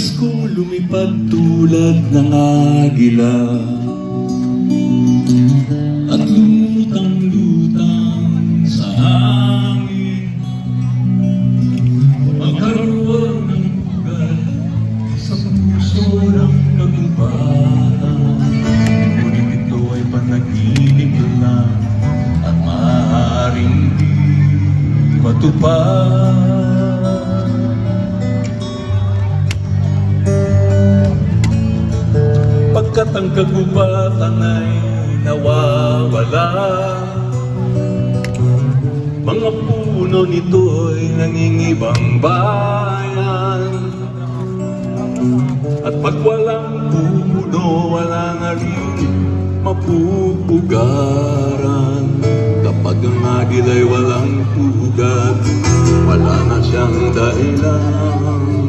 lumipad tulad ng agila At lutang-lutang sa hangin. Magkaroon ng bugal sa puso ng kagubatan. Ngunit ito ay panaginip lang At maaaring di matupad Pagkat ang kagubatan ay nawawala? Mga puno nito'y nangingibang bayan. At pag walang puno, wala na rin mapupugaran. Kapag ang agila'y walang pugat Wala na siyang dahilang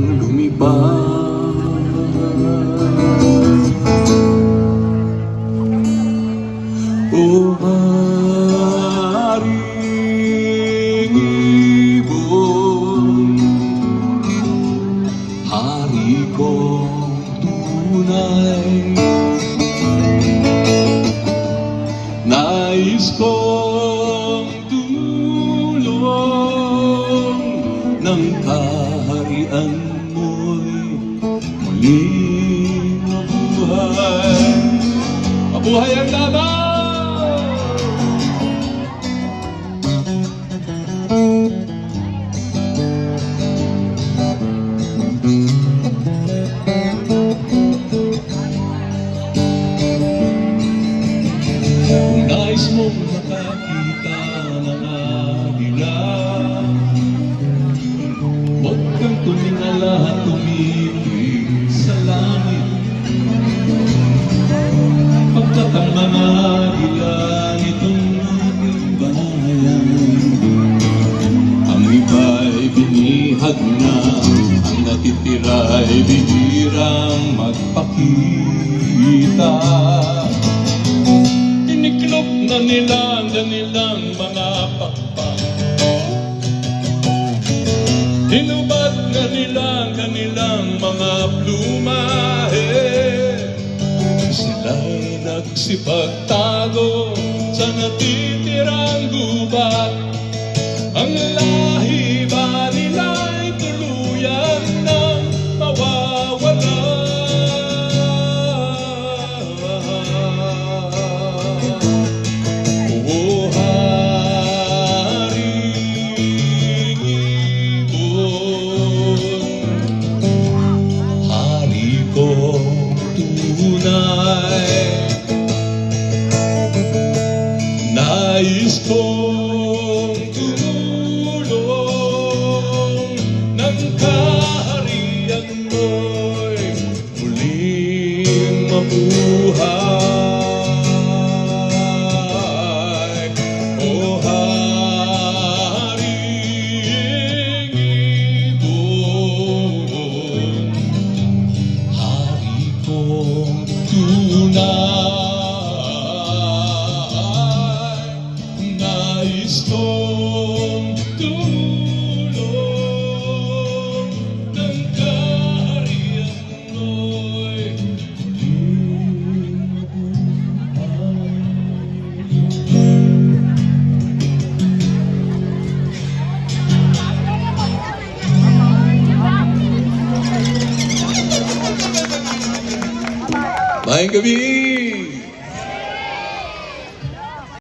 Ng kaharian mo'y muling mabuhay Mabuhay ang laban! Nais mong ay bihirang magpakita. Tiniklop na nila ang kanilang mga pakpak. Hinubad na nila ang kanilang mga plumahe. Sila'y nagsipagtago sa natitirang gubat. Ang lahi tunay Nais Mein Gebiet.